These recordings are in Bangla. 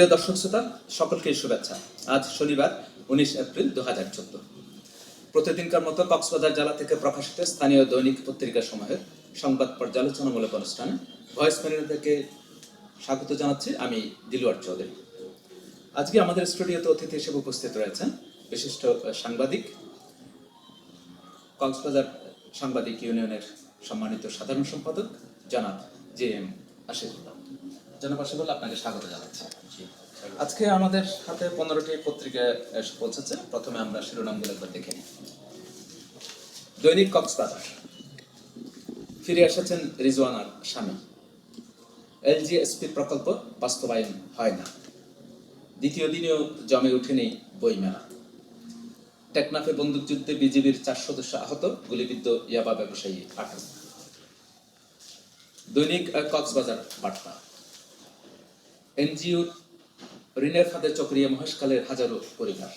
সুপ্রিয় দর্শক শ্রোতা, সকলকে শুভেচ্ছা। আজ শনিবার, উনিশ এপ্রিল দু হাজার চোদ্দ প্রতিদিনকার মতো কক্সবাজার জেলা থেকে প্রকাশিত স্থানীয় দৈনিক পত্রিকা সমূহের সংবাদ পর্যালোচনামূলক অনুষ্ঠানে ভয়েস মেরিনা থেকে স্বাগত জানাচ্ছি আমি দিলুয়ার চৌধুরী। আজকে আমাদের স্টুডিওতে অতিথি হিসেবে উপস্থিত রয়েছেন বিশিষ্ট সাংবাদিক, কক্সবাজার সাংবাদিক ইউনিয়নের সম্মানিত সাধারণ সম্পাদক জনাব জে এম আশিফুল্লাহ জনাব আপনাকে স্বাগত জানাচ্ছি। আজকে আমাদের হাতে পনেরোটি পত্রিকা এসে পৌঁছেছে। প্রথমে আমরা শিরোনামগুলো একবার দেখে নিই। দৈনিক কক্সবাজার। ফিরে এসেছেন রিজওয়ানার স্বামী। এলজিএসপি প্রকল্প বাস্তবায়ন হয় না। দ্বিতীয় দিনেও জমে ওঠেনি বইমেলা। টেকনাফে বন্দুকযুদ্ধে বিজিবির চার সদস্য আহত গুলিবিদ্ধ ইয়াবা ব্যবসায়ী আটক। দৈনিক কক্সবাজার বার্তা। এনজিও ঋণের ফাঁদে চক্রিয়া মহেশকালের হাজারো পরিবার।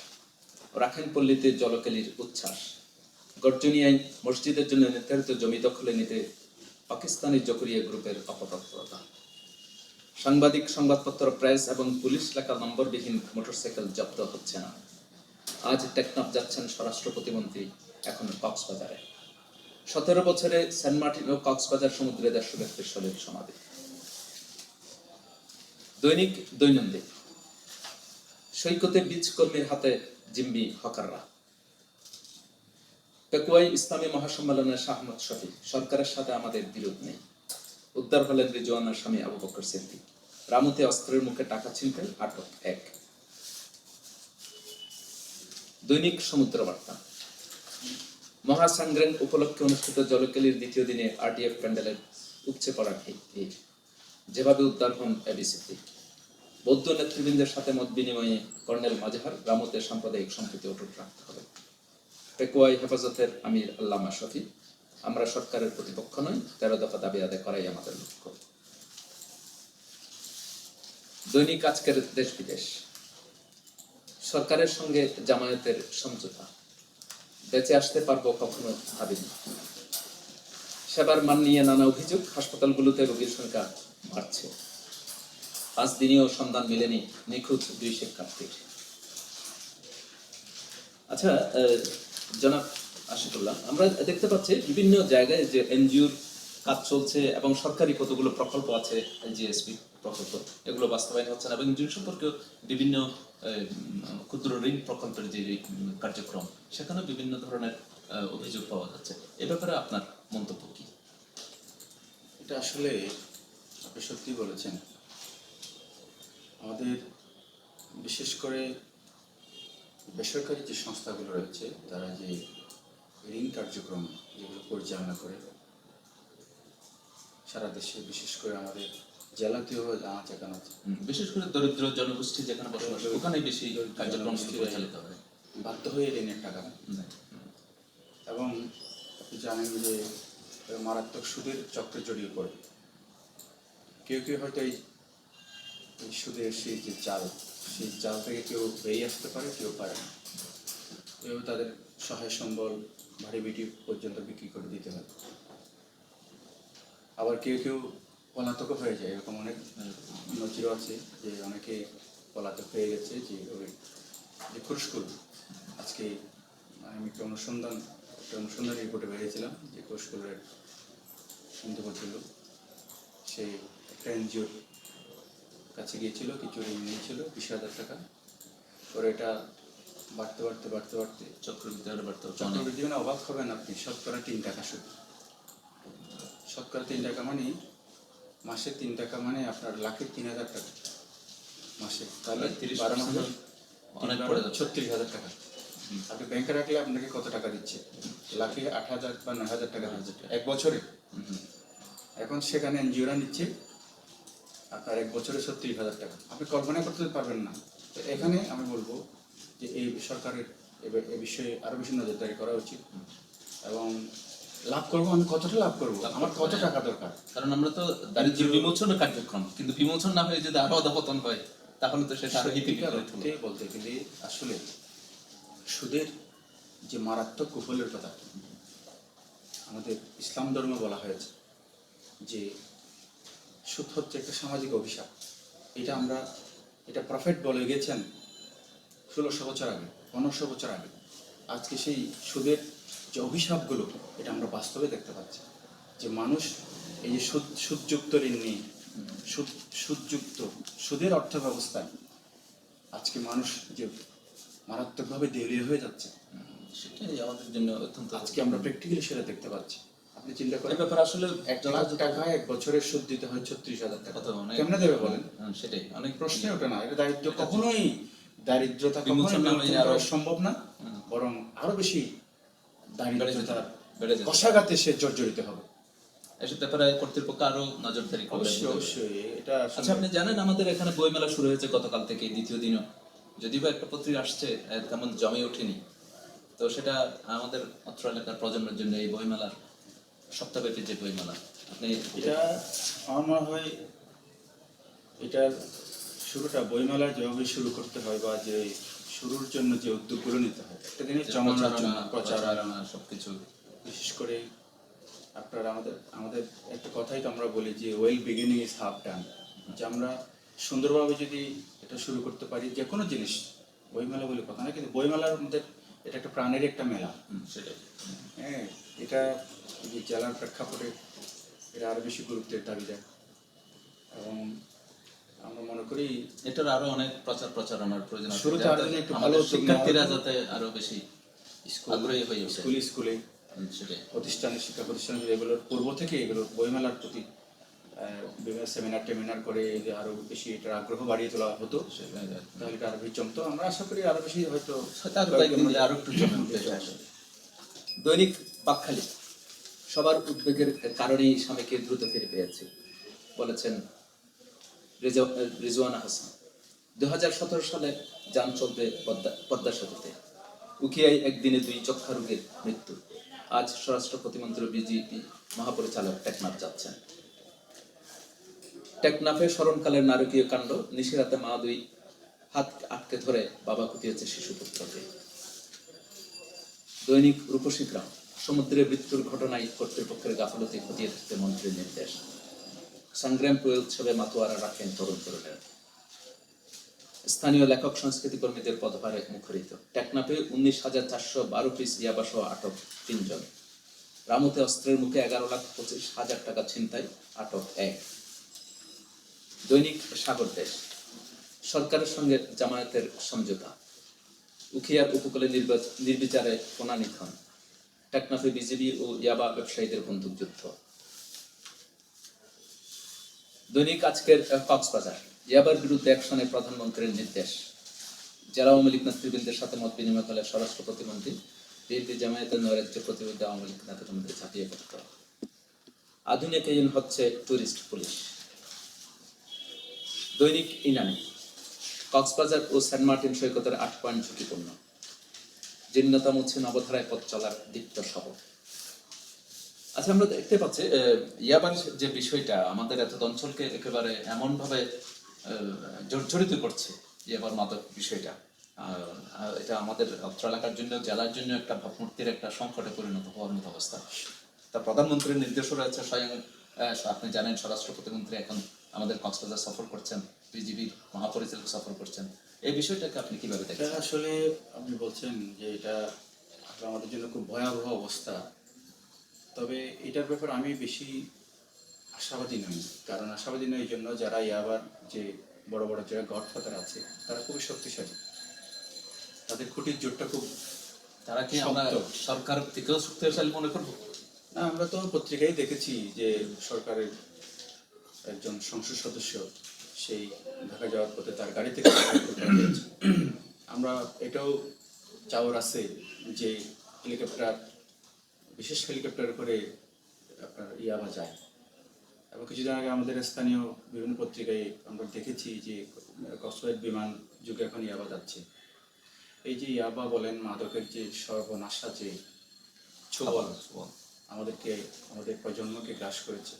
রাখাইন পল্লীতে জলকেলির উচ্ছ্বাস। গর্জনিয়ায় মসজিদের জন্য নির্ধারিত জমি দখলে নিতে পাকিস্তানি জকরিয়া গ্রুপের অপতৎপরতা। সাংবাদিক, সংবাদপত্র, প্রেস এবং পুলিশ লেখা নম্বরবিহীন মোটরসাইকেল জব্দ হচ্ছে না। আজ টেকনাফ যাচ্ছেন স্বরাষ্ট্র প্রতিমন্ত্রী এখন কক্সবাজারে। সতেরো বছরে সেন্ট মার্টিন ও কক্সবাজার সমুদ্রে দেড়শো ব্যক্তির সলিল সমাধি। দৈনিক দৈনন্দিন। সৈকতে বীজ কর্মীর হাতে জিম্বি হকাররা। পেকুয়াই ইসলামী মহাসম্মেলনের শাহমদ শফি, সরকারের সাথে আমাদের বিরোধ নেই। উদ্ধার হলেন রিজওয়ানার স্বামী আবু বকর সিদ্দিক। রামুতে অস্ত্রের মুখে টাকা ছিনতেন আটক এক। দৈনিক সমুদ্র বার্তা মহাসাংগ্রাম উপলক্ষে অনুষ্ঠিত জলকেলির দ্বিতীয় দিনে আরডিএফ প্যান্ডেলের উপচে পড়া ভিড়। যেভাবে উদ্ধার হন এবিসিপি। বৌদ্ধ নেতৃবৃন্দের সাথে মত বিনিময়ে কর্নেল মাজহার রামতে সাম্প্রদায়িক সম্প্রীতি অটুট রাখতে হবে। পেকুয়াই হেফাজতের আমির আল্লামা শফি, আমরা সরকারের প্রতিপক্ষ নই, তেরো দফা দাবি আদায় করাই আমাদের লক্ষ্য। দৈনিক আজকের দেশ বিদেশ। সরকারের সঙ্গে জামায়াতের সমঝোতা। বেঁচে আসতে পারব কখনো ভাবিনি। সেবার মান নিয়ে নানা অভিযোগ, হাসপাতালগুলোতে রোগীর সংখ্যা বাড়ছে। পাঁচ দিনেও সন্ধান মেলেনি, নিখুঁত দুই শিক্ষার্থীর। আচ্ছা জনাব আশিফুল্লাহ আমরা দেখতে পাচ্ছি বিভিন্ন জায়গায় যে এনজিওর কাজ চলছে এবং সরকারি কতগুলো প্রকল্প আছে জিএসপি প্রকল্প, এগুলো বাস্তবায়ন হচ্ছে না, এবং এনজিও সম্পর্কে বিভিন্ন ক্ষুদ্র ঋণ প্রকল্পের যে কার্যক্রম সেখানে বিভিন্ন ধরনের অভিযোগ পাওয়া যাচ্ছে। এ ব্যাপারে আপনার মন্তব্য কি? এটা আসলে আপনি সত্যি বলেছেন। আমাদের বিশেষ করে বেসরকারি যে সংস্থাগুলো রয়েছে তারা যে ঋণ কার্যক্রম যেগুলো পরিচালনা করে সারা দেশে বিশেষ করে আমাদের জেলাতেও হুম, বিশেষ করে দরিদ্র জনগোষ্ঠী যেখানে বসবাস ওখানে বেশি কার্যক্রম পরিচালিত হয় বাধ্য হয়ে ঋণের টাকা এবং আপনি জানেন যে মারাত্মক সুদের চক্রে জড়িয়ে পড়ে। কেউ কেউ হয়তো এই সুদের সেই যে চাল সেই চাল থেকে কেউ বেরিয়ে আসতে পারে, কেউ পারে না। এভাবে তাদের সহায় সম্বল, ভারী বিটি পর্যন্ত বিক্রি করে দিতে হয়। আবার কেউ কেউ পলাতকও হয়ে যায়। এরকম অনেক নজিরও আছে যে অনেকে পলাতক হয়ে গেছে যে ওই যে খুরস্কুল। আজকে আমি একটা অনুসন্ধান একটা অনুসন্ধান রিপোর্টে বেরিয়েছিলাম যে খুরস্কুলের হিন্দু ভদ্রলোক সে একটা এনজিওর কাছে গিয়েছিল কিছু ঋণ নিয়েছিল বিশ হাজার টাকা। পরে এটা বাড়তে বাড়তে বাড়তে বাড়তে চক্রবৃদ্ধি হারে বাড়তে অনেক। চক্রবৃদ্ধি মানে অবাক হবেন আপনি শতকরা তিন টাকা সুদ। শতকরা তিন টাকা মানে মাসে তিন টাকা মানে আপনার লাখে তিন হাজার টাকা। মাসে। তাহলে প্রায় 30% বারো মাসে অনেক পড়ে। ছত্রিশ হাজার টাকা। আপনি ব্যাংকে রাখলে আপনাকে কত টাকা দিচ্ছে? লাখে আট হাজার বা নয় হাজার টাকা এক বছরে। এখন সেখানে এনজিওরা নিচ্ছে আপনার এক বছরে ছত্রিশ হাজার টাকা। আপনি কল্পনা করতে পারবেন না। তো এখানে আমি বলব যে এই সরকারের এ বিষয়ে আরও বেশি নজরদারি করা উচিত এবং লাভ করব। আমি কতটা লাভ করব? আমার কত টাকা দরকার? কারণ আমরা তো দারিদ্র্য বিমোচনের কার্যক্রম কিন্তু বিমোচন না হয়ে যদি আরও অধপতন হয় তাহলে তো সেটা অর্থে বলতে গেলে আসলে সুদের যে মারাত্মক কুফলের কথা আমাদের ইসলাম ধর্মে বলা হয়েছে যে সুদ হচ্ছে একটা সামাজিক অভিশাপ। এটা আমরা এটা প্রফেট বলে গেছেন ষোলোশো বছর আগে পনেরোশো বছর আগে। আজকে সেই সুদের যে অভিশাপগুলো এটা আমরা বাস্তবে দেখতে পাচ্ছি। যে মানুষ এই যে সুদ সুদযুক্ত ঋণ নিয়ে সুদ সুদযুক্ত সুদের অর্থ ব্যবস্থায় আজকে মানুষ যে মারাত্মকভাবে দেউলিয়া হয়ে যাচ্ছে সেটাই আমাদের জন্য অত্যন্ত আজকে আমরা প্র্যাকটিক্যালি সেটা দেখতে পাচ্ছি। আপনি চিন্তা করেন। ব্যাপারে আসলে এক লাখ টাকা এক বছরের সুদ দিতে হয় ছত্রিশ হাজার টাকা। কেমনে দেবে বলেন? হ্যাঁ, সেটাই। অনেক প্রশ্নে ওঠে না। এটা দারিদ্র কখনোই দারিদ্রতা কখনোই সম্ভব না বরং আরও বেশি দারিদ্রতার কষাঘাতে সে জর্জরিত হবে। এসব ব্যাপারে কর্তৃপক্ষ আরও নজরদারি করবে। অবশ্যই অবশ্যই। এটা আচ্ছা আপনি জানেন আমাদের এখানে বইমেলা শুরু হয়েছে গতকাল থেকে দ্বিতীয় দিনও। যদিও বা একটা পত্রিকা আসছে তেমন জমে ওঠেনি। তো সেটা আমাদের অত্র এলাকার প্রজন্মের জন্য এই বইমেলার সপ্তাহব্যাপী যে বইমেলা আপনি এটা আমার মনে হয় এটার শুরুটা বইমেলা যেভাবে শুরু করতে হয় বা যে শুরুর জন্য যে উদ্যোগগুলো নিতে হয় একটা জিনিস জমানোর জন্য প্রচারণা প্রচারণা সবকিছু। বিশেষ করে আপনার আমাদের আমাদের একটা কথাই তো আমরা বলি যে well beginning is half done যে আমরা সুন্দরভাবে যদি এটা শুরু করতে পারি যে কোনো জিনিস বইমেলা বলে কথা না কিন্তু বইমেলার মধ্যে এটা একটা প্রাণের একটা মেলা। সেটাই। হ্যাঁ এটা যে জেলার প্রেক্ষাপটে এটা আরও বেশি গুরুত্বের দাবিদার এবং আমরা মনে করি এটার আরও অনেক প্রচার প্রচারণার প্রয়োজন শুরুতে আরও একটু ভালো শিক্ষার্থীরা যাতে আরও বেশি আগ্রহী হয়ে ওঠে। স্কুলে স্কুলে প্রতিষ্ঠানে শিক্ষা প্রতিষ্ঠানে এগুলোর পূর্ব থেকে এগুলো বইমেলার প্রতি বিভিন্ন সেমিনার টেমিনার করে আরও বেশি এটার আগ্রহ বাড়িয়ে তোলা হতো তাহলে আরও বেশি জমতো আমরা আশা করি আরও বেশি হয়তো আরও একটু জমে দৈনিক পাকখালি। সবার উদ্বেগের কারণেই স্বামীকে দ্রুত ফিরে পেয়েছে, বলেছেন রেজা- রিজওয়ানা হাসান। দুই হাজার সতেরো সালে যান চলবে পদ্মা সেতুতে। উকিয়ায় একদিনে দুই চক্ষা রোগীর মৃত্যু। আজ স্বরাষ্ট্র প্রতিমন্ত্রী বিজেপি মহাপরিচালক টেকনাফ যাচ্ছেন। টেকনাফে স্মরণকালের নারকীয় কাণ্ড, নিশিরাতে মা দুই হাত আটকে ধরে বাবা কুপিয়েছে শিশুপুত্রকে দৈনিক রূপসী গ্রাম। সমুদ্রে মৃত্যুর ঘটনায় কর্তৃপক্ষের গাফলতি খতিয়ে দেখতে মন্ত্রীর নির্দেশ। সংগ্রামপুর উৎসবে মাতোয়ারা রাখেন তরুণ তরুণের। স্থানীয় লেখক, সংস্কৃতি কর্মীদের পদভারে মুখরিত। টেকনাফে উনিশ হাজার চারশো বারো পিস ইয়াবাসহ আটক তিনজন। রামুতে অস্ত্রের মুখে এগারো লাখ পঁচিশ হাজার টাকা ছিনতাই, আটক এক। দৈনিক সাগর দেশ। সরকারের সঙ্গে জামায়াতের সমঝোতা। উখিয়ার উপকূলে নির্বা- নির্বিচারে কোনানিক্ষণ টেকনাফে বিজেপি ও ইয়াবা ব্যবসায়ীদের বন্দুকযুদ্ধ দৈনিক আজকের কক্সবাজার ইয়াবার বিরুদ্ধে অ্যাকশনে প্রধানমন্ত্রীর নির্দেশ জেলা আওয়ামী লীগ নেতৃবৃন্দের সাথে মত বিনিময় করলে স্বরাষ্ট্র প্রতিমন্ত্রী বিএনপি জামায়াতের নৈরাজ্য প্রতিরোধে আওয়ামী লীগ নেতৃবৃন্দের ছাপিয়ে পড়ত আধুনিকায়ন হচ্ছে টুরিস্ট পুলিশ দৈনিক ইনানি কক্সবাজার ও সেন্ট মার্টিন সৈকতের আট পয়েন্ট ঝুঁকিপূর্ণ জীর্ণতা মুছে নবধারায় পথ চলার দীপ্ত শহর আচ্ছা আমরা দেখতে পাচ্ছি আহ, ইয়াবার যে বিষয়টা আমাদের এত অঞ্চলকে একেবারে এমন ভাবে জর্জরিত করছে ইয়াবার মাদক বিষয়টা। এটা আমাদের অত্র এলাকার জন্য জেলার জন্য একটা ভাবমূর্তির একটা সংকটে পরিণত হওয়ার মতো অবস্থা। তা প্রধানমন্ত্রীর নির্দেশও রয়েছে স্বয়ং আপনি জানেন স্বরাষ্ট্র প্রতিমন্ত্রী এখন আমাদের কক্সবাজার সফর করছেন বিজিবির মহাপরিচালক সফর করছেন। এই বিষয়টাকে আপনি কীভাবে এটা দেখছেন আসলে আপনি বলছেন যে এটা আমাদের জন্য খুব ভয়াবহ অবস্থা। তবে এটার ব্যাপারে আমি বেশি আশাবাদী নই। কারণ আশাবাদী নয় এই জন্য যারা ইয়াবার যে বড় বড় যারা গডফাদার আছে তারা খুবই শক্তিশালী। তাদের খুঁটির জোরটা খুব তারা কি আমরা। সরকার থেকেও শক্তিশালী মনে করব? না আমরা তো পত্রিকায় দেখেছি যে সরকারের একজন সংসদ সদস্য সেই ঢাকা যাওয়ার পথে তার গাড়ি থেকে। আমরা এটাও চাওয়ার আছে যে হেলিকপ্টার বিশেষ হেলিকপ্টার করে আপনার ইয়াবা যায়। এবং কিছুদিন আগে আমাদের স্থানীয় বিভিন্ন পত্রিকায় আমরা দেখেছি যে কক্সবাজার বিমান যুগে এখন ইয়াবা যাচ্ছে। এই যে ইয়াবা বলেন মাদকের যে সর্বনাশা যে ছোবল। আমাদেরকে আমাদের প্রজন্মকে গ্রাস করেছে।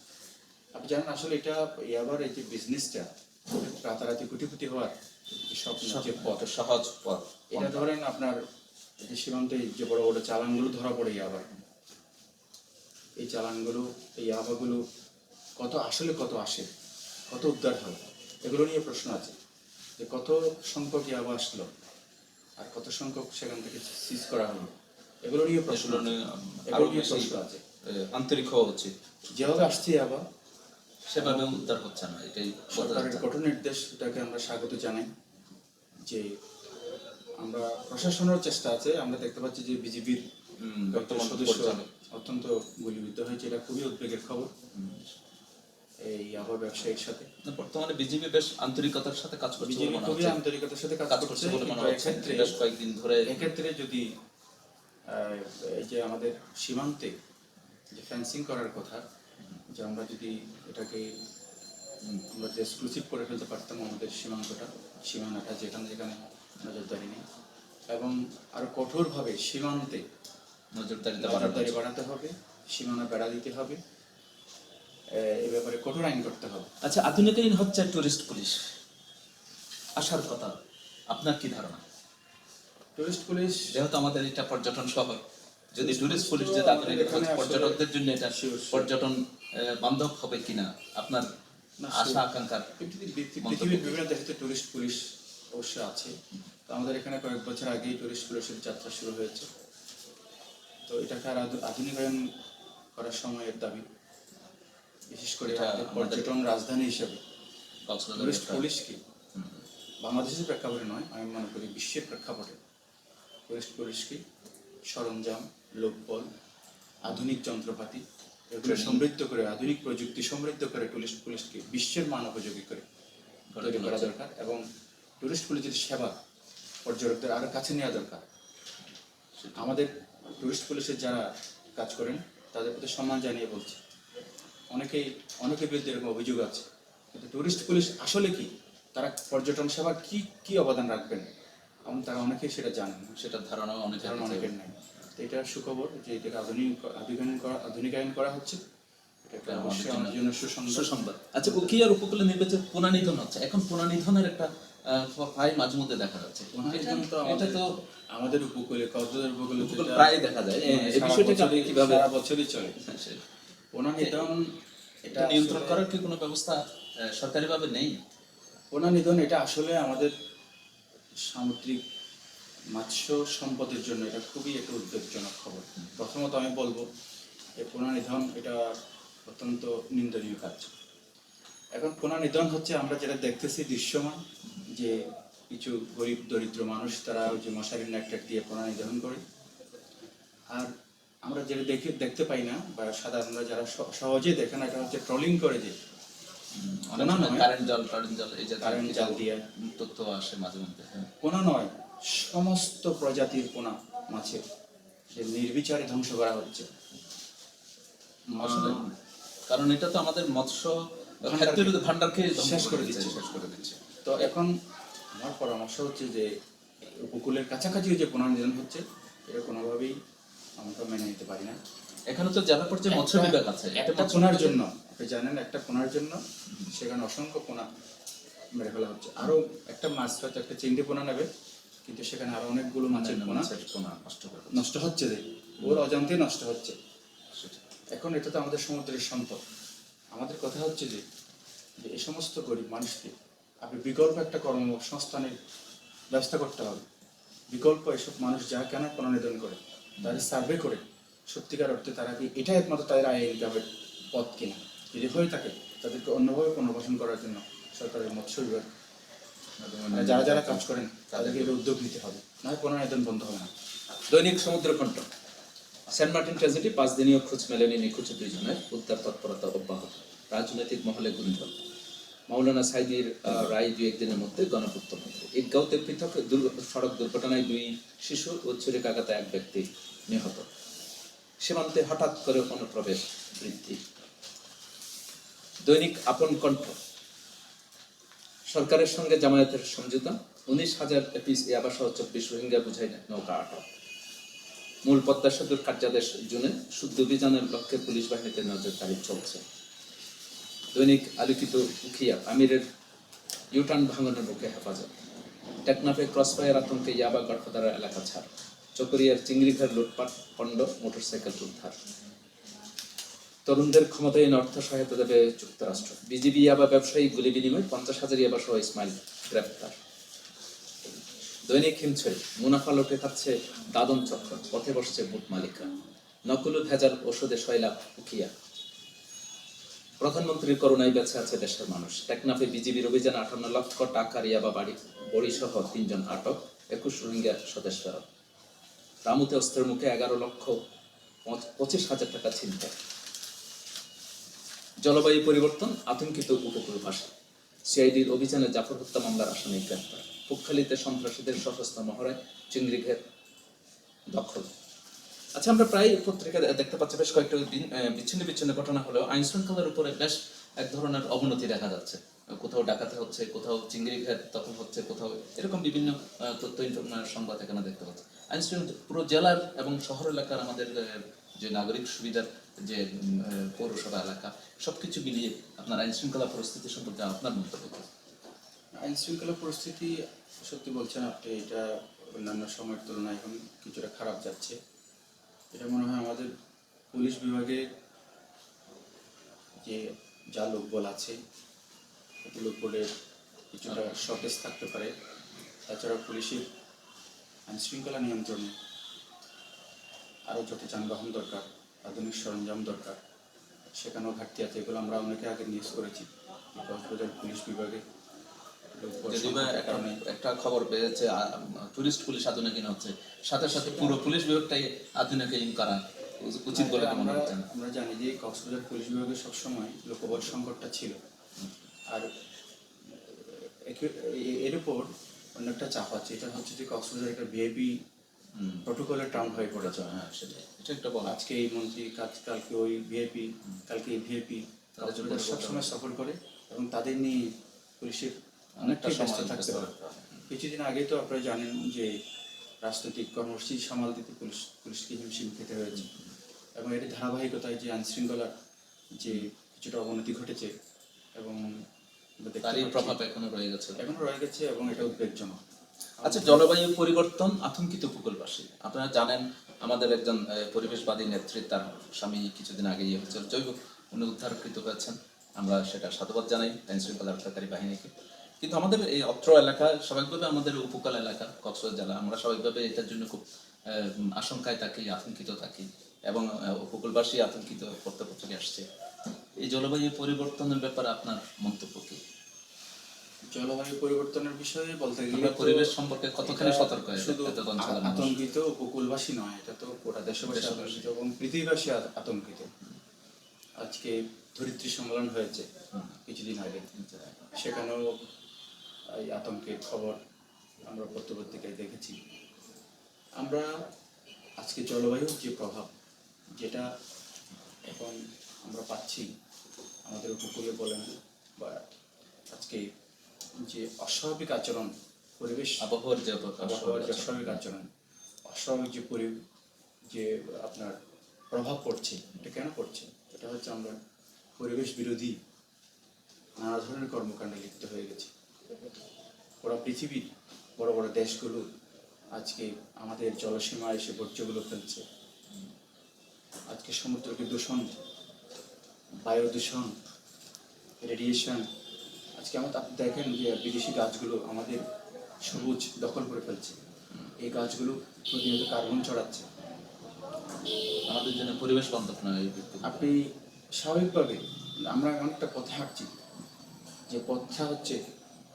আপনি জানেন আসলে এটা ইয়াবার এই যে বিজনেসটা রাতারাতি কোটি কোটি হওয়ার যে স্বপ্ন যে পথ সহজ পথ এটা ধরেন আপনার যে সীমান্তে যে বড় বড় চালানগুলো ধরা পড়ে ইয়াবার এই চালানগুলো এই ইয়াবাগুলো কত আসলে কত আসে কত উদ্ধার হয় এগুলো নিয়ে প্রশ্ন আছে। যে কত সংখ্যক ইয়াবা আসলো আর কত সংখ্যক সেখান থেকে সিজ করা হলো এগুলো নিয়ে প্রশ্ন এগুলো নিয়ে প্রশ্ন আছে। আন্তরিক হওয়া উচিত। যেভাবে আসছে ইয়াবা সেভাবে উদ্ধার হচ্ছে না এটাই সরকারের কঠোর নির্দেশ এটাকে আমরা স্বাগত জানাই যে আমরা প্রশাসনের চেষ্টা আছে আমরা দেখতে পাচ্ছি যে বিজেপির সদস্য অত্যন্ত গুলিবিদ্ধ হয়েছে এটা খুবই উদ্বেগের খবর এই আবার ব্যবসায়ীর সাথে। বর্তমানে বিজেপি বেশ আন্তরিকতার সাথে কাজ করছে বিজেপি খুবই আন্তরিকতার সাথে কাজ করছে বলে মনে হচ্ছে। বেশ কয়েকদিন ধরে এক্ষেত্রে যদি এই যে আমাদের সীমান্তে যে ফেন্সিং করার কথা যে আমরা যদি এটাকে আমরা যে এক্সক্লুসিভ করে ফেলতে পারতাম আমাদের সীমান্তটা সীমানাটা যেখানে যেখানে নজরদারি নেই। এবং আরও কঠোরভাবে সীমান্তে নজরদারিতে বাড়ানো নজরদারি বাড়াতে হবে সীমানা বেড়া দিতে হবে এ ব্যাপারে কঠোর আইন করতে হবে। আচ্ছা আধুনিকায়ন হচ্ছে টুরিস্ট পুলিশ। আসার কথা আপনার কি ধারণা? টুরিস্ট পুলিশ যেহেতু আমাদের এটা পর্যটন শহর যদি টুরিস্ট পুলিশ আধুনিক পর্যটকদের জন্য এটা. পর্যটন বান্ধব হবে কিনা? আপনার আশা sure. আকাঙ্ক্ষার পৃথিবীর? বিভিন্ন দেশে টুরিস্ট পুলিশ অবশ্যই আছে। তো আমাদের এখানে কয়েক বছর আগেই টুরিস্ট পুলিশের যাত্রা শুরু হয়েছে। তো এটাকে আর আধুনিকায়ন করার সময়ের দাবি। বিশেষ করে পর্যটন রাজধানী হিসেবে। টুরিস্ট পুলিশ কি? বাংলাদেশের প্রেক্ষাপটে নয় আমি মনে করি বিশ্বের প্রেক্ষাপটে। টুরিস্ট পুলিশ কি? সরঞ্জাম লোকবল আধুনিক যন্ত্রপাতি এগুলো সমৃদ্ধ করে আধুনিক প্রযুক্তি সমৃদ্ধ করে টুরিস্ট পুলিশকে বিশ্বের মান উপযোগী করে তৈরি করা দরকার এবং টুরিস্ট পুলিশের সেবা পর্যটকদের আরও কাছে নেওয়া দরকার আমাদের টুরিস্ট পুলিশের যারা কাজ করেন তাদের প্রতি সম্মান জানিয়ে বলছি। অনেকেই অনেকের বিরুদ্ধে এরকম অভিযোগ আছে। কিন্তু টুরিস্ট পুলিশ আসলে কি? তারা পর্যটন সেবা কি কি অবদান রাখবেন? এবং তারা অনেকেই সেটা জানেন। না সেটার ধারণা অনেক ধারণা অনেকের নাই। তো এটা সুখবর যে এটাকে আধুনিক আধুনিকায়ন করা আধুনিকায়ন করা হচ্ছে। এটা অবশ্যই জন্য সুসংবাদ। আচ্ছা উকিয়ার উপকূলে নির্বাচন পুনানিধন হচ্ছে। এখন পুনানিধনের একটা প্রায় মাঝে মধ্যে দেখা যাচ্ছে। এটা- তো আমাদের উপকূলে কক্সবাজার উপকূলে প্রায় দেখা যায়। এই সারা বিষয়টাকে কীভাবে সারা বছরই চলে। সে- পুনর্নিধন এটা নিয়ন্ত্রণ করার কি কোনো ব্যবস্থা সরকারিভাবে নেই? পুনর্নিধন এটা আসলে আমাদের সামুদ্রিক মৎস্য সম্পদের জন্য এটা খুবই একটা উদ্বেগজনক খবর। প্রথমত আমি বলব এই পুনর্নিধন এটা অত্যন্ত নিন্দনীয় কাজ। এখন পুনর্নিধন হচ্ছে আমরা যেটা দেখতেছি দৃশ্যমান যে কিছু গরিব দরিদ্র মানুষ তারা ওই যে মশারির নেট দিয়ে পুনর্নিধন করে। আর আমরা যেটা দেখে দেখতে পাই না বা সাধারণরা যারা সহজে দেখে না এটা হচ্ছে ট্রলিং করে যে কারেন্ট জল কারেন্ট জল এই জাতীয় কারেন্ট জাল দিয়ে। তথ্য আসে মাঝে মধ্যে কোনো নয়। সমস্ত প্রজাতির পোনা মাছের। যে নির্বিচারে ধ্বংস করা হচ্ছে। কারণ এটা তো আমাদের মৎস্য ভান্ডারকে শেষ করে দিচ্ছে। শেষ করে দিচ্ছে। তো এখন আমার পরামর্শ হচ্ছে যে উপকূলের কাছাকাছিও যে পুনর্নিধন হচ্ছে এটা কোনোভাবেই আমরা মেনে নিতে পারি না। এখানে তো জেলা পর্যায়ে মৎস্য বিভাগ আছে। একটা পোনার জন্য আপনি জানেন একটা পোনার জন্য সেখানে অসংখ্য পোনা মেরে ফেলা হচ্ছে। আরও একটা মাছ হয়তো একটা চিংড়ি পোনা নেবে কিন্তু সেখানে আরও অনেকগুলো মাছের পোনা পোনা নষ্ট হচ্ছে যে ওর অজান্তে নষ্ট হচ্ছে। এখন এটা তো আমাদের সমুদ্রের সম্পদ আমাদের কথা হচ্ছে যে যে এই সমস্ত গরিব মানুষকে আপনি বিকল্প একটা কর্মসংস্থানের ব্যবস্থা করতে হবে। বিকল্প এসব মানুষ যা কেন প্রণোদন করে তাদের সার্ভে করে সত্যিকার অর্থে তারা কি এটাই একমাত্র তাদের আয় ইনকামের পথ কিনা? যদি হয়ে থাকে তাদেরকে অন্যভাবে পুনর্বাসন করার জন্য সরকারের মৎস্য বিভাগ যারা যারা কাজ করেন, তাদেরকে এর উদ্যোগ নিতে হবে। না পুনর্নিধন বন্ধ হবে না। দৈনিক সমুদ্রকণ্ঠ। সেন্ট মার্টিন ট্র্যাজেডি পাঁচ দিনীয় খোঁজ মেলেনি নিখোঁজ দুইজনের। উদ্ধার তৎপরতা অব্যাহত। রাজনৈতিক মহলে গুঞ্জন। মাওলানা সাইদির রায় দুই একদিনের মধ্যে গণপূর্ত মন্ত্রী ঈদগাঁওতে পৃথক সড়ক দুর্ঘটনায় দুই শিশু ও ছুরিকাঘাতে এক ব্যক্তি নিহত। সীমান্তে হঠাৎ করে অনুপ্রবেশ বৃদ্ধি। দৈনিক আপন কণ্ঠ। সরকারের সঙ্গে জামায়াতের সমঝোতা, উনিশ হাজার পিস ইয়াবা সহ চব্বিশ রোহিঙ্গা বুঝাই নৌকা আটক। মূল পদ্মা সেতুর কার্যাদেশ জুনে শুদ্ধ অভিযানের লক্ষ্যে পুলিশ বাহিনীতে নজরদারি চলছে। দৈনিক আলোকিত উখিয়া, আমিরের ইউটার্ন ভাঙনের মুখে হেফাজত। টেকনাফে ক্রসফায়ার আতঙ্কে ইয়াবা গড়ফদারা এলাকা ছাড়। চকরিয়ার চিংড়িঘর লুটপাট খণ্ড মোটরসাইকেল উদ্ধার। তরুণদের ক্ষমতায়ন অর্থ সহায়তা দেবে যুক্তরাষ্ট্র। বিজিবি ইয়াবা ব্যবসায়ী গুলি বিনিময় পঞ্চাশ হাজার ইয়াবা সহ ইসমাইল গ্রেপ্তার। দৈনিক হিমছড়ি, মুনাফা লোটে খাচ্ছে দাদন চক্র, পথে বসছে বুট মালিকরা। নকল ভেজাল ওষুধে শৈলা উকিয়া। প্রধানমন্ত্রীর করোনায় বেঁচে আছে দেশের মানুষ। টেকনাফে বিজিবির অভিযানে আটান্ন লক্ষ টাকার ইয়াবা বাড়ি বড়ি সহ তিনজন আটক, একুশ রোহিঙ্গা ফেরত রামুতে অস্ত্রের মুখে এগারো লক্ষ পঁচিশ হাজার টাকা ছিনতাই। জলবায়ু পরিবর্তন আতঙ্কিত উপকূলবাসী সিআইডির অভিযানে জাফর হত্যা মামলার আসামি গ্রেপ্তার। ফুকখালীতে সন্ত্রাসীদের সশস্ত্র মহড়ায় চিংড়ি ঘের দখল। আচ্ছা আমরা প্রায় পত্রিকা দেখতে পাচ্ছি বেশ কয়েকটা দিন, বিচ্ছিন্ন বিচ্ছিন্ন ঘটনা হলেও আইন শৃঙ্খলার উপরে বেশ এক ধরনের অবনতি দেখা যাচ্ছে। কোথাও ডাকাতে হচ্ছে কোথাও চিংড়ি ঘের দখল হচ্ছে কোথাও এরকম বিভিন্ন তথ্য সংবাদ এখানে দেখতে পাচ্ছি। আইন পুরো জেলার এবং শহর এলাকার আমাদের যে নাগরিক সুবিধার যে পৌরসভা এলাকা সবকিছু মিলিয়ে আপনার আইন শৃঙ্খলা পরিস্থিতি সম্পর্কে আপনার মন্তব্য? আইন শৃঙ্খলা পরিস্থিতি সত্যি বলছেন আপনি এটা অন্যান্য সময়ের তুলনায় এখন কিছুটা খারাপ যাচ্ছে। এটা মনে হয় আমাদের পুলিশ বিভাগে যে যা লোকবল আছে করে কিছুটা সতেজ থাকতে পারে। তাছাড়া পুলিশের আইন শৃঙ্খলা নিয়ন্ত্রণে আরও যত যানবাহন দরকার আধুনিক সরঞ্জাম দরকার সেখানেও ঘাটতি আছে এগুলো আমরা অনেকে আগে নিউজ করেছি। কক্সবাজার পুলিশ বিভাগে একটা একটা খবর পেয়েছে টুরিস্ট পুলিশ আধুনিকীন হচ্ছে সাথে সাথে পুরো পুলিশ বিভাগটাই আধুনিকীন করা? উচিত বলে আমরা আমরা জানি যে কক্সবাজার পুলিশ বিভাগে সবসময় লোকবল সংকটটা ছিল। আর এর উপর অনেকটা চাপ আছে। এটা হচ্ছে যে কক্সবাজার একটা ভিআইপি। প্রোটোকলের টাউন হয়ে পড়েছে হ্যাঁ। সেটাই। এটা একটা বলা। আজকে এই মন্ত্রী কাজ কালকে ওই ভিআইপি কালকে এই ভিআইপি কক্সবাজার সবসময় সফর করে এবং তাদের নিয়ে পুলিশের অনেকটা ব্যস্ত থাকতে হয় হয়। কিছুদিন আগে তো আপনারা জানেন যে রাজনৈতিক কর্মসূচি সামাল দিতে পুলিশ পুলিশকে হিমশিম খেতে হয়েছে। এবং এর ধারাবাহিকতায় যে আইন শৃঙ্খলার যে কিছুটা অবনতি ঘটেছে এবং প্রভাব এখনও রয়ে গেছে। এখনও রয়ে গেছে এবং এটা উদ্বেগজনক। আচ্ছা জলবায়ু পরিবর্তন আতঙ্কিত উপকূলবাসী আপনারা জানেন, আমাদের একজন পরিবেশবাদী নেত্রী, তার স্বামী কিছুদিন আগে ইয়ে হয়েছিল, জৈব উনি উদ্ধারকৃত হয়েছেন। আমরা সেটা সাধুবাদ জানাই আইন শৃঙ্খলা রক্ষাকারী বাহিনীকে। কিন্তু আমাদের এই অত্র এলাকা, স্বাভাবিকভাবে আমাদের উপকূল এলাকা, কক্সবাজার জেলা, আমরা স্বাভাবিকভাবে এটার জন্য খুব আশঙ্কায় থাকি, আতঙ্কিত থাকি এবং উপকূলবাসী আতঙ্কিত পত্র পত্রিকা আসছে। এই জলবায়ু পরিবর্তনের ব্যাপারে আপনার মন্তব্য কি? জলবায়ু পরিবর্তনের বিষয়ে বলতে গেলে পরিবেশ সম্পর্কে কতখানি সতর্ক শুধু? আতঙ্কিত উপকূলবাসী নয় এটা তো গোটা দেশবাসী। আতঙ্কিত এবং পৃথিবীবাসী আতঙ্কিত আজকে ধরিত্রী সম্মেলন হয়েছে কিছুদিন আগে সেখানেও এই আতঙ্কের খবর আমরা পত্রপত্রিকায় দেখেছি আমরা আজকে জলবায়ুর যে প্রভাব যেটা এখন আমরা পাচ্ছি আমাদের উপকূলে বলেন বা আজকে যে অস্বাভাবিক আচরণ পরিবেশ আবহাওয়ার যে আবহাওয়ার যে অস্বাভাবিক আচরণ। অস্বাভাবিক যে পরি যে আপনার প্রভাব পড়ছে এটা কেন পড়ছে? এটা হচ্ছে আমরা পরিবেশ বিরোধী নানা ধরনের কর্মকাণ্ডে লিপ্ত হয়ে গেছি। ওরা পৃথিবীর বড় বড় দেশগুলো আজকে আমাদের জলসীমা এসে বর্জ্যগুলো ফেলছে। আজকে সমুদ্রকে দূষণ বায়ু দূষণ রেডিয়েশন আজকে আপনি দেখেন যে বিদেশি গাছগুলো আমাদের সবুজ দখল করে ফেলছে। এই গাছগুলো প্রতিনিয়ত কার্বন ছড়াচ্ছে। আমাদের জন্য পরিবেশ বান্ধব নয় ব্যক্তি। আপনি স্বাভাবিকভাবে আমরা অনেকটা পথে হাঁটছি। যে পথটা হচ্ছে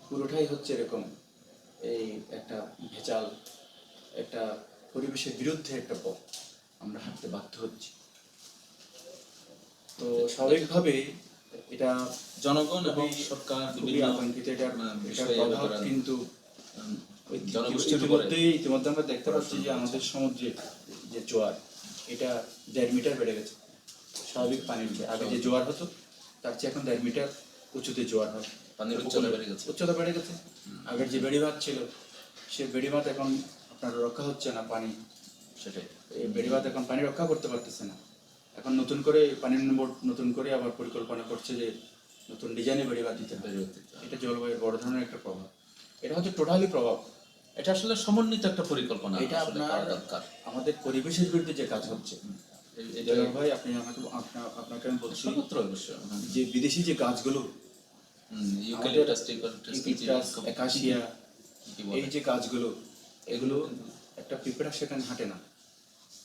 পুরোটাই হচ্ছে এরকম এই একটা ভেজাল একটা পরিবেশের বিরুদ্ধে একটা পথ। আমরা হাঁটতে বাধ্য হচ্ছি। তো স্বাভাবিকভাবে এটা জনগণ এবং সরকার কিন্তু জনগোষ্ঠীর উপরে। ইতিমধ্যে আমরা দেখতে পাচ্ছি যে আমাদের সমুদ্রে যে জোয়ার এটা দেড় মিটার বেড়ে গেছে স্বাভাবিক পানির আগে যে জোয়ার হতো তার চেয়ে এখন দেড় মিটার উঁচুতে জোয়ার হয়। পানির উচ্চতা বেড়ে গেছে। উচ্চতা বেড়ে গেছে। আগের যে বেড়িবাঁধ ছিল সে বেড়িবাঁধ এখন আপনার রক্ষা হচ্ছে না পানি। সেটাই। এই বেড়িবাঁধ এখন পানি রক্ষা করতে পারতেছে না। এখন নতুন করে পানি বোর্ড নতুন করে আবার পরিকল্পনা করছে যে নতুন ডিজাইনে বেড়িবাঁধ দিতে হবে। এটা জলবায়ুর বড় ধরনের একটা প্রভাব। এটা হচ্ছে টোটালি প্রভাব। এটা আসলে সমন্বিত একটা পরিকল্পনা এটা আপনার দরকার। আমাদের পরিবেশের বিরুদ্ধে যে কাজ হচ্ছে ভাই আপনি আমাকে আপনাকে আমি বলছি অবশ্য হ্যাঁ। যে বিদেশি যে গাছগুলো একাশিয়া এই যে গাছগুলো এগুলো একটা পিঁপড়া সেখানে হাঁটে না।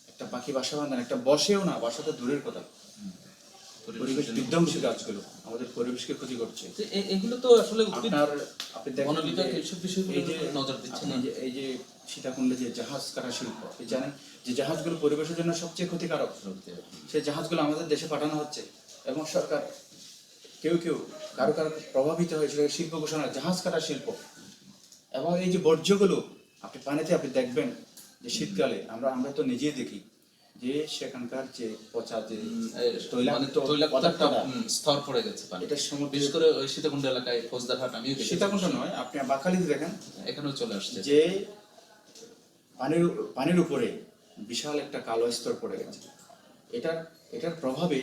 একটা পাখি বাসা বাঁধে না একটা বসেও না বাসাতে দূরের কথা। পরিবেশ বিধ্বংসী গাছগুলো আমাদের পরিবেশকে ক্ষতি করছে। এগুলো তো আসলে আপনার আপনি দেখেন বনবিভাগ যে এইসব বিষয়গুলো এই যে নজর দিচ্ছে আপনি না। যে- এই যে সীতাকুণ্ডে যে জাহাজ কাটা শিল্প আপনি জানেন যে জাহাজগুলো পরিবেশের জন্য সবচেয়ে ক্ষতিকারক। সেই জাহাজগুলো আমাদের দেশে পাঠানো হচ্ছে এবং সরকার কেউ কেউ কারও কারও প্রভাবিত হয়েছিল শিল্প ঘোষণা জাহাজ কাটা শিল্প। এবং এই যে বর্জ্যগুলো আপনি পানিতে আপনি দেখবেন যে শীতকালে আমরা আমরা তো নিজেই দেখি যে সেখানকার যে পচা যে মানে স্তর পড়ে গেছে এটা বিশেষ করে ওই সীতাকুণ্ড এলাকায় ফৌজদারহাট গেছি। সীতাকুণ্ড নয় আপনি বাকালিতে দেখেন। এখানেও চলে আসছে। যে পানির পানির উপরে বিশাল একটা কালো স্তর পড়ে গেছে। এটার এটার প্রভাবে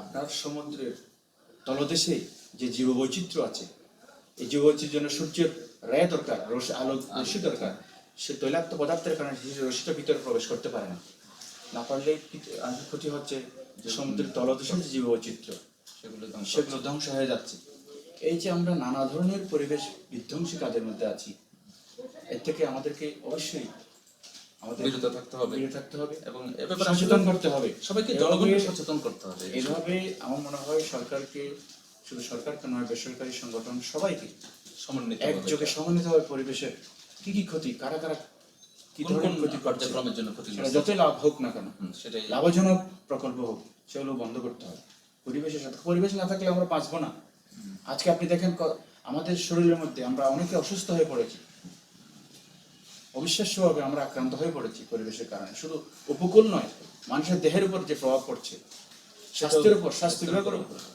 আপনার সমুদ্রের তলদেশে যে জীববৈচিত্র্য আছে এই জীববৈচিত্র্যের জন্য সূর্যের রায় দরকার রোশ আলো রশ্মি দরকার। সে তৈলাক্ত পদার্থের কারণে রশ্মিটা ভিতরে প্রবেশ করতে পারে না। না পারলে ক্ষতি হচ্ছে যে সমুদ্রের তলদেশে যে জীববৈচিত্র্য। সেগুলো সেগুলো ধ্বংস হয়ে যাচ্ছে। এই যে আমরা নানা ধরনের পরিবেশ বিধ্বংসী কাজের মধ্যে আছি এর থেকে আমাদেরকে অবশ্যই আমাদের বিরত থাকতে হবে। বিরত থাকতে হবে। এবং এ ব্যাপারে সচেতন করতে হবে। সবাইকে জনগণকে সচেতন করতে হবে। এভাবে আমার মনে হয় সরকারকে শুধু সরকারকে নয় বেসরকারি সংগঠন সবাইকে সমন্বিত একযোগে সমন্বিত হবে পরিবেশের কি কি ক্ষতি কারা কারা কি ধরনের ক্ষতি কার্যক্রমের জন্য ক্ষতিগ্রস্ত? যতই লাভ হোক না কেন সেটাই। লাভজনক প্রকল্প হোক সেগুলো বন্ধ করতে হবে। পরিবেশের সাথে পরিবেশ না থাকলে আমরা বাঁচবো না। আজকে আপনি দেখেন আমাদের শরীরের মধ্যে আমরা অনেকে অসুস্থ হয়ে পড়েছি। অবিশ্বাস্যভাবে আমরা আক্রান্ত হয়ে পড়েছি পরিবেশের কারণে। শুধু উপকূল নয় মানুষের দেহের উপর যে প্রভাব পড়ছে স্বাস্থ্যের উপর স্বাস্থ্য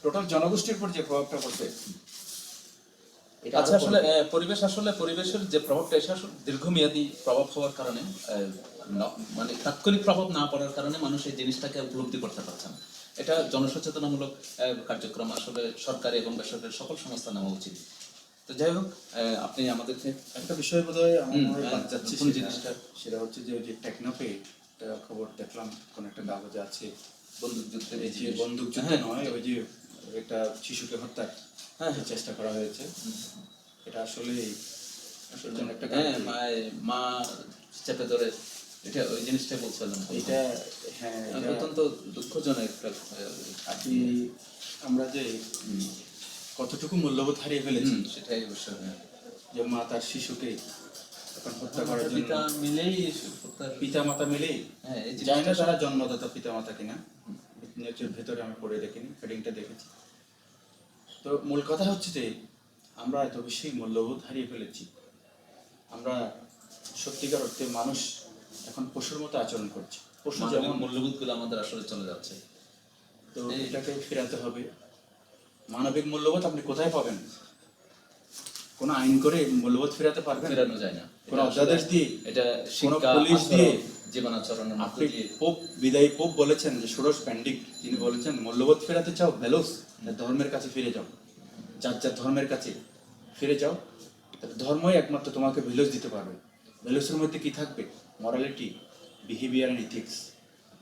টোটাল জনগোষ্ঠীর উপর যে প্রভাবটা পড়ছে আচ্ছা আসলে পরিবেশ আসলে পরিবেশের যে প্রভাবটা এটা আসলে দীর্ঘমেয়াদী প্রভাব হওয়ার কারণে মানে তাৎক্ষণিক প্রভাব না পড়ার কারণে মানুষ এই জিনিসটাকে উপলব্ধি করতে পারছে না এটা জনসচেতনামূলক কার্যক্রম আসলে সরকারি এবং বেসরকারি সকল সংস্থা নেওয়া উচিত তো যাই হোক আহ, আপনি আমাদেরকে একটা বিষয় মনে হয় জিনিসটা? সেটা হচ্ছে যে ওই যে টেকনোপে খবর দেখলাম কোন একটা কাগজে আছে বন্দুক যুদ্ধের এই যে বন্দুক যুদ্ধ হ্যাঁ। নয় ওই যে একটা শিশুকে হত্যার হ্যাঁ, চেষ্টা করা হয়েছে। এটা আসলে একটা হ্যাঁ মা- চেপে ধরে এটা ওই জিনিসটাই বলছিলাম। এটা হ্যাঁ অত্যন্ত দুঃখজনক একটা আপনি আমরা যে কতটুকু মূল্যবোধ হারিয়ে ফেলেছি সেটাই অবশ্য হ্যাঁ। যে মা তার শিশুকে হত্যা করার জন্য পিতা মিলেই পিতা মাতা মিলেই হ্যাঁ এই জানি না জিনিসটা তারা জন্মদাতা পিতা মাতা কিনা। নেটের ভেতরে আমি পড়ে দেখিনি হেডিংটা দেখেছি। তো মূল কথা হচ্ছে যে আমরা এত বেশি মূল্যবোধ হারিয়ে ফেলেছি। আমরা সত্যিকার অর্থে মানুষ এখন পশুর মতো আচরণ করছে। পশু মানবিক যেমন মূল্যবোধগুলো আমাদের আসলে চলে যাচ্ছে। তো এটাকে ফেরাতে হবে। মানবিক মূল্যবোধ আপনি কোথায় পাবেন? কোনো আইন করে মূল্যবোধ ফেরাতে পারবেন? ফেরানো যায় না। কোনো অধ্যাদেশ দিয়ে? এটা কোনো পুলিশ দিয়ে? জীবনাচরণের মধ্যে আপনি দিয়ে। পোপ বিদায়ী পোপ বলেছেন যে ষোড়শ প্যান্ডিক। তিনি বলেছেন মূল্যবোধ ফেরাতে চাও ভ্যালুস ধর্মের কাছে ফিরে যাও। যার যার ধর্মের কাছে ফিরে যাও ধর্মই একমাত্র তোমাকে ভ্যালুস দিতে পারবে। ভ্যালুসের মধ্যে কি থাকবে? মরালিটি বিহেভিয়ার অ্যান্ড ইথিক্স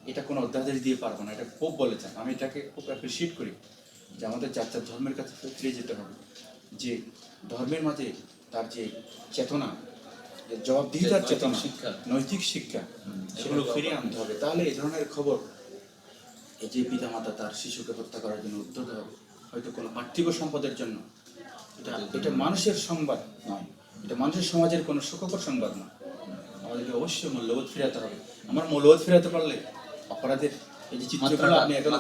এটা কোনো অধ্যাদেশ দিয়ে পারব না এটা পোপ বলেছেন। আমি এটাকে খুব অ্যাপ্রিসিয়েট করি যে আমাদের যার যার ধর্মের কাছে ফিরে যেতে হবে। যে ধর্মের মাঝে তার যে চেতনা যে জবাবদিহিতার চেতনা শিক্ষা। নৈতিক শিক্ষা। সেগুলো ফিরিয়ে আনতে হবে। তাহলে এই ধরনের খবর এই যে পিতামাতা তার শিশুকে হত্যা করার জন্য উদ্যোগ হবে হয়তো কোনো পার্থিব সম্পদের জন্য। এটা এটা মানুষের সংবাদ নয়। এটা মানুষের সমাজের কোনো সুখকর সংবাদ নয়। আমাদেরকে অবশ্যই মূল্যবোধ ফিরাতে হবে। আমার মূল্যবোধ ফিরাতে পারলে অপরাধের এই যে চিত্রগুলো আপনি এখানে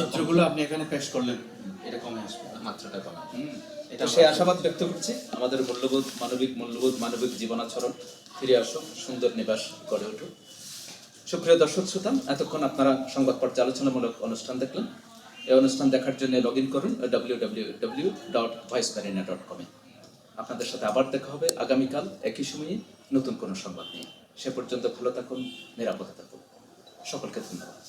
চিত্রগুলো আপনি এখানে পেশ করলেন এটা কমে আসবে। মাত্রাটা কমে হুম। এটা সেই আশাবাদ ব্যক্ত করছি। আমাদের মূল্যবোধ মানবিক মূল্যবোধ মানবিক জীবনাচরণ ফিরে আসুক সুন্দর নিবাস গড়ে উঠুক। সুপ্রিয় দর্শক শ্রোতা এতক্ষণ আপনারা সংবাদ পর্যালোচনামূলক অনুষ্ঠান দেখলেন। এই অনুষ্ঠান দেখার জন্য লগ ইন করুন W W W dot voice dot কমে আপনাদের সাথে আবার দেখা হবে আগামীকাল একই সময়ে নতুন কোনো সংবাদ নিয়ে। সে পর্যন্ত ভালো থাকুন নিরাপদে থাকুন। সকলকে ধন্যবাদ।